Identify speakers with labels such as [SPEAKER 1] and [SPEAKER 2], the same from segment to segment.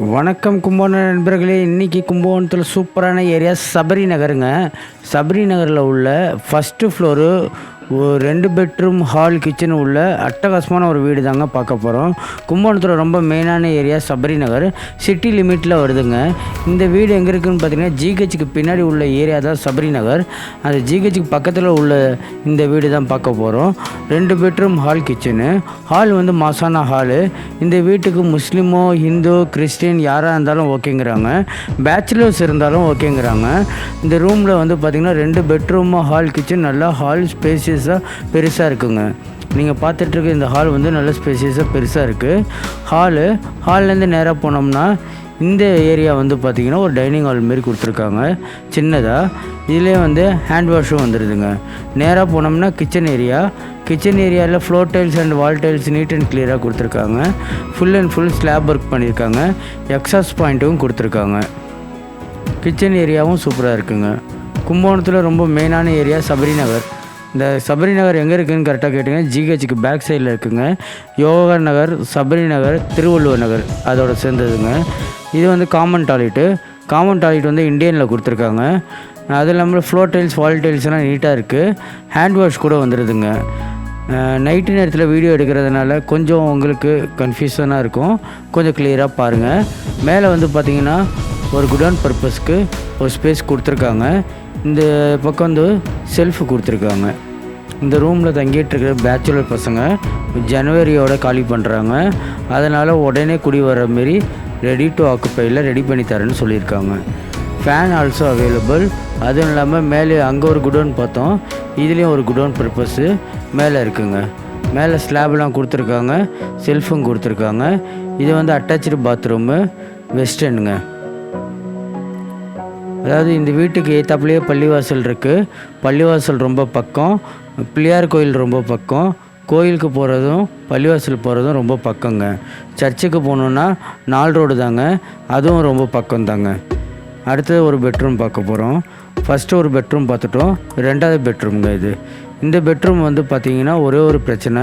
[SPEAKER 1] வணக்கம் கும்பகோணம் நண்பர்களே. இன்றைக்கி கும்பகோணத்தில் சூப்பரான ஏரியா சபரி நகருங்க. சபரி நகரில் உள்ள ஃபஸ்ட்டு ஃப்ளோரு ஒரு ரெண்டு பெட்ரூம் ஹால் கிச்சன் உள்ள அட்டகாசமான ஒரு வீடு தாங்க பார்க்க போகிறோம் கும்பகோணத்தில் ரொம்ப மெயினான ஏரியா சபரி நகர். சிட்டி லிமிட்டில் வருதுங்க. இந்த வீடு எங்கே இருக்குதுன்னு பார்த்தீங்கன்னா ஜிஹெச்சுக்கு பின்னாடி உள்ள ஏரியா தான் சபரி நகர். அந்த ஜிஹெச்சுக்கு பக்கத்தில் உள்ள இந்த வீடு தான் பார்க்க போகிறோம் ரெண்டு பெட்ரூம் ஹால் கிச்சனு ஹால் வந்து மாசான ஹாலு இந்த வீட்டுக்கு முஸ்லீமோ ஹிந்து கிறிஸ்டின் யாராக இருந்தாலும் ஓகேங்கிறாங்க. பேச்சுலர்ஸ் இருந்தாலும் ஓகேங்கிறாங்க. இந்த ரூமில் வந்து பார்த்திங்கன்னா ரெண்டு பெட்ரூமு ஹால் கிச்சன் நல்லா ஹால் ஸ்பேசியஸாக பெருசாக இருக்குங்க. நீங்கள் பார்த்துட்ருக்க இந்த ஹால் வந்து நல்ல ஸ்பேசியஸாக பெருசாக இருக்குது ஹாலு ஹால்லேருந்து நேராக போனோம்னா இந்த ஏரியா வந்து பார்த்திங்கன்னா ஒரு டைனிங் ஹால் மாரி கொடுத்துருக்காங்க. சின்னதாக இதிலே வந்து ஹேண்ட் வாஷும் வந்துடுதுங்க நேராக போனோம்னா கிச்சன் ஏரியா கிச்சன் ஏரியாவில் floor tiles and wall tiles neat and கிளியராக கொடுத்துருக்காங்க. Full and full slab work பண்ணியிருக்காங்க எக்ஸாஸ் பாயிண்ட்டும் கொடுத்துருக்காங்க. கிச்சன் ஏரியாவும் சூப்பராக இருக்குங்க. கும்பகோணத்தில் ரொம்ப மெயினான ஏரியா சபரி நகர் இந்த சபரி நகர் எங்கே இருக்குதுன்னு கரெக்டாக கேட்டிங்கன்னா ஜிஹெச்சுக்கு பேக் சைடில் இருக்குங்க. யோகா நகர் சபரி நகர் திருவள்ளுவர் நகர் அதோட சேர்ந்ததுங்க. இது வந்து காமன் டாய்லெட்டு காமன் டாய்லெட் வந்து இந்தியனில் கொடுத்துருக்காங்க. அது இல்லாமல் ஃப்ளோர் டைல்ஸ் வால் டைல்ஸ்லாம் நீட்டாக இருக்குது ஹேண்ட் வாஷ் கூட வந்துடுதுங்க நைட்டு நேரத்தில் வீடியோ எடுக்கிறதுனால கொஞ்சம் உங்களுக்கு கன்ஃபியூஷனாக இருக்கும். கொஞ்சம் கிளியராக பாருங்கள் மேலே வந்து பார்த்திங்கன்னா ஒரு குடோன் பர்பஸ்க்கு ஒரு ஸ்பேஸ் கொடுத்துருக்காங்க. இந்த பக்கம் வந்து செல்ஃபு கொடுத்துருக்காங்க. இந்த ரூமில் தங்கிட்டு இருக்கிற பேச்சுலர் பசங்க ஜனவரியோட காலி பண்ணுறாங்க அதனால் உடனே குடி வர மாரி ரெடி டு ஆக்குப்பையில் ரெடி பண்ணி தரேன்னு சொல்லியிருக்காங்க. ஃபேன் ஆல்சோ அவைலபிள் அதுவும் இல்லாமல் மேலே அங்கே ஒரு குடோன் பார்த்தோம். இதுலேயும் ஒரு குடோன் பர்பஸ்ஸு மேலே இருக்குங்க. மேலே ஸ்லாப்லாம் கொடுத்துருக்காங்க. செல்ஃபும் கொடுத்துருக்காங்க. இது வந்து அட்டாச்சு பாத்ரூமு வெஸ்டர்னுங்க அதாவது இந்த வீட்டுக்கு ஏத்தாப்புலேயே பள்ளிவாசல் இருக்குது பள்ளிவாசல் ரொம்ப பக்கம். பிள்ளையார் கோயில் ரொம்ப பக்கம். கோயிலுக்கு போகிறதும் பள்ளிவாசல் போகிறதும் ரொம்ப பக்கங்க. சர்ச்சுக்கு போகணுன்னா நால் ரோடு தாங்க. அதுவும் ரொம்ப பக்கம் தாங்க. அடுத்தது ஒரு பெட்ரூம் பார்க்க போகிறோம் ஃபஸ்ட்டு ஒரு பெட்ரூம் பார்த்துட்டோம். ரெண்டாவது பெட்ரூம்ங்க இது. இந்த பெட்ரூம் வந்து பார்த்தீங்கன்னா ஒரே ஒரு பிரச்சனை.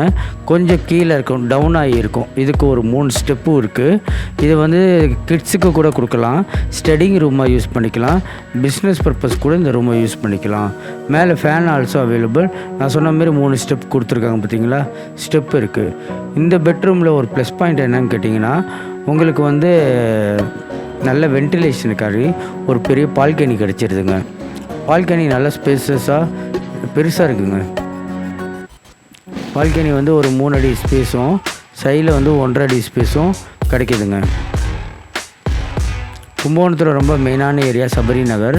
[SPEAKER 1] கொஞ்சம் கீழே இருக்கும் டவுன் ஆகி இருக்கும். இதுக்கு ஒரு மூணு ஸ்டெப்பும் இருக்குது இது வந்து கிட்ஸுக்கு கூட கொடுக்கலாம். ஸ்டடிங் ரூமாக யூஸ் பண்ணிக்கலாம். பிஸ்னஸ் பர்பஸ் கூட இந்த ரூமை யூஸ் பண்ணிக்கலாம். மேலே ஃபேன் ஆல்சோ அவைலபிள் நான் சொன்ன மாதிரி மூணு ஸ்டெப் கொடுத்துருக்காங்க பார்த்தீங்களா ஸ்டெப் இருக்குது இந்த பெட்ரூமில் ஒரு ப்ளஸ் பாயிண்ட் என்னன்னு கேட்டிங்கன்னா உங்களுக்கு வந்து நல்ல வென்டிலேஷனுக்காக ஒரு பெரிய பால்கனி கிடச்சிருதுங்க. பால்கனி நல்ல ஸ்பேசஸாக பெருசாக இருக்குங்க பால்கனி வந்து ஒரு மூணு அடி ஸ்பேஸும் சைடில் வந்து ஒன்றரை அடி ஸ்பேஸும் கிடைக்கிதுங்க. கும்பகோணத்தில் ரொம்ப மெயினான ஏரியா சபரி நகர்.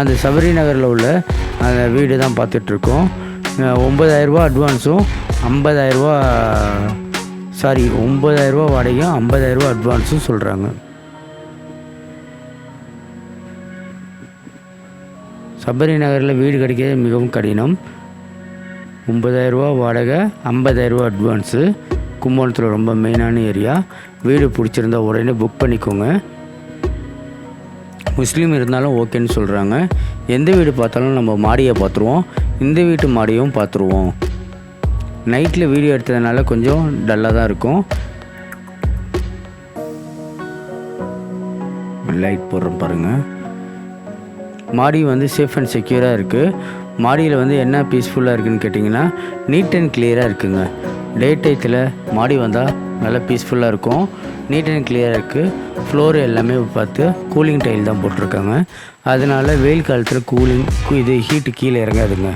[SPEAKER 1] அந்த சபரி நகரில் உள்ள அந்த வீடு தான் பார்த்துட்ருக்கோம். ஒம்பதாயிரரூபா அட்வான்ஸும் ஐம்பதாயிரரூபா சாரி ஒம்பதாயிரரூபா வாடகையும் ஐம்பதாயிரரூபா அட்வான்ஸும் சொல்கிறாங்க சபரி நகரில் வீடு கிடைக்கிறது மிகவும் கடினம். ஒம்பதாயிரரூபா வாடகை ஐம்பதாயிரரூபா அட்வான்ஸு கும்பகோணத்தில் ரொம்ப மெயினான ஏரியா வீடு பிடிச்சிருந்தா உடனே புக் பண்ணிக்கோங்க. முஸ்லீம் இருந்தாலும் ஓகேன்னு சொல்கிறாங்க எந்த வீடு பார்த்தாலும் நம்ம மாடியை பார்த்துருவோம். இந்த வீட்டு மாடியும் பார்த்துருவோம். நைட்டில் வீடியோ எடுத்ததுனால கொஞ்சம் டல்லாக தான் இருக்கும். லைட் போடுறோம் பாருங்கள் மாடி வந்து சேஃப் அண்ட் செக்யூராக இருக்குது மாடியில் வந்து என்ன பீஸ்ஃபுல்லாக இருக்குதுன்னு கேட்டிங்கன்னா நீட் அண்ட் கிளியராக இருக்குங்க. டே டயத்தில் மாடி வந்தால் நல்லா பீஸ்ஃபுல்லாக இருக்கும். நீட் அண்ட் கிளியராக இருக்குது ஃப்ளோர் எல்லாமே பார்த்து கூலிங் டைல் தான் போட்டிருக்காங்க. அதனால் வெயில் காலத்தில் கூலிங் இது ஹீட்டு கீழே இறங்காதுங்க.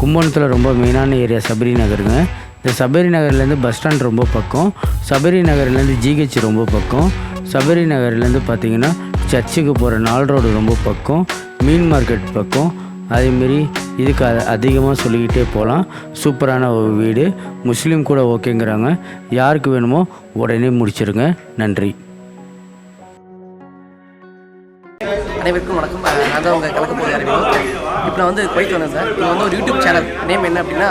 [SPEAKER 1] கும்பகோணத்தில் ரொம்ப மெயினான ஏரியா சபரி நகருங்க. இந்த சபரி நகர்லேருந்து பஸ் ஸ்டாண்ட் ரொம்ப பக்கம். சபரி நகர்லேருந்து ஜிஹெச் ரொம்ப பக்கம். சபரி நகர்லேருந்து பார்த்தீங்கன்னா சர்ச்சுக்கு போகிற நாள் ரோடு ரொம்ப பக்கம் மீன் மார்க்கெட் பக்கம். அதேமாரி இதுக்கு அதிகமாக சொல்லிக்கிட்டே போகலாம் சூப்பரான ஒரு வீடு. முஸ்லீம் கூட ஓகேங்கிறாங்க. யாருக்கு வேணுமோ உடனே முடிச்சிருங்க. நன்றி.
[SPEAKER 2] அனைவருக்கும் வணக்கம். நான் தான் உங்கள் கலக்க போகிற இப்போ நான் வந்து குவைத் வந்தேன் சார். இது வந்து ஒரு யூடியூப் சேனல். நேம் என்ன அப்படின்னா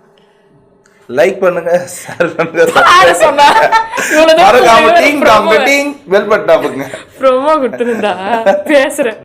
[SPEAKER 3] லைக் பண்ணுங்க ஷேர் பண்ணுங்க அமுக்குங்க
[SPEAKER 4] ப்ரோமோ கொடுத்துருந்தா. பேசுறேன்.